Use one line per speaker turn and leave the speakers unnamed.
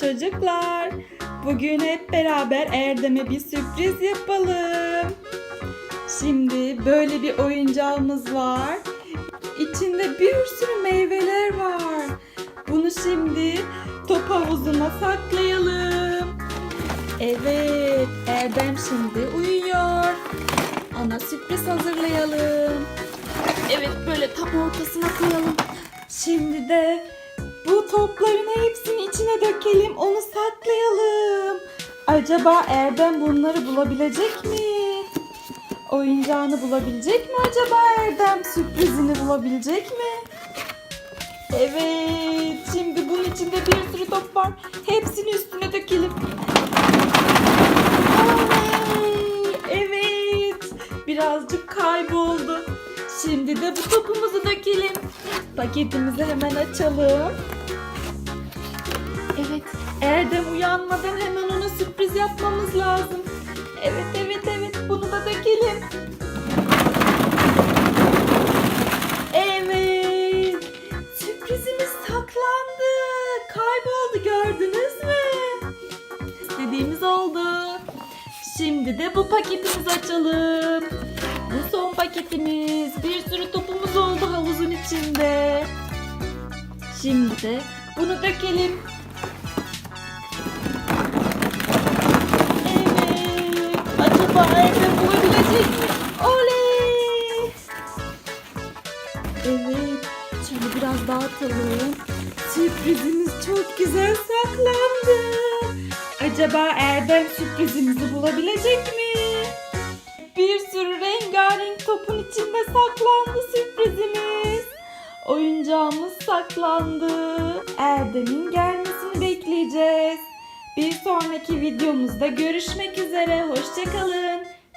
Çocuklar, bugün hep beraber Erdem'e bir sürpriz yapalım. Şimdi böyle bir oyuncağımız var. İçinde bir sürü meyveler var. Bunu şimdi top havuzuna saklayalım. Evet, Erdem şimdi uyuyor. Ona sürpriz hazırlayalım. Evet, böyle tam ortasına koyalım. Şimdi de bu topların hepsini içine dökelim, onu saklayalım. Acaba Erdem bunları bulabilecek mi? Oyuncağını bulabilecek mi acaba Erdem? Sürprizini bulabilecek mi? Evet, şimdi bunun içinde bir sürü top var. Hepsini üstüne dökelim. Ay, evet, birazcık kayboldu. Şimdi de bu topumuzu dökelim. Paketimizi hemen açalım. Evet, Erdem uyanmadan hemen ona sürpriz yapmamız lazım. Evet, evet, evet. Bunu da dökelim. Evet. Sürprizimiz saklandı. Kayboldu gördünüz mü? İstediğimiz oldu. Şimdi de bu paketimizi açalım. Bu son paketimiz. Bir sürü topumuz oldu havuzun içinde. Şimdi de bunu dökelim. Erdem bulabilecek mi? Oley! Evet. Şöyle biraz dağıtalım. Sürprizimiz çok güzel saklandı. Acaba Erdem sürprizimizi bulabilecek mi? Bir sürü rengarenk topun içinde saklandı sürprizimiz. Oyuncağımız saklandı. Erdem'in gelmesini bekleyeceğiz. Bir sonraki videomuzda görüşmek üzere. Hoşçakalın.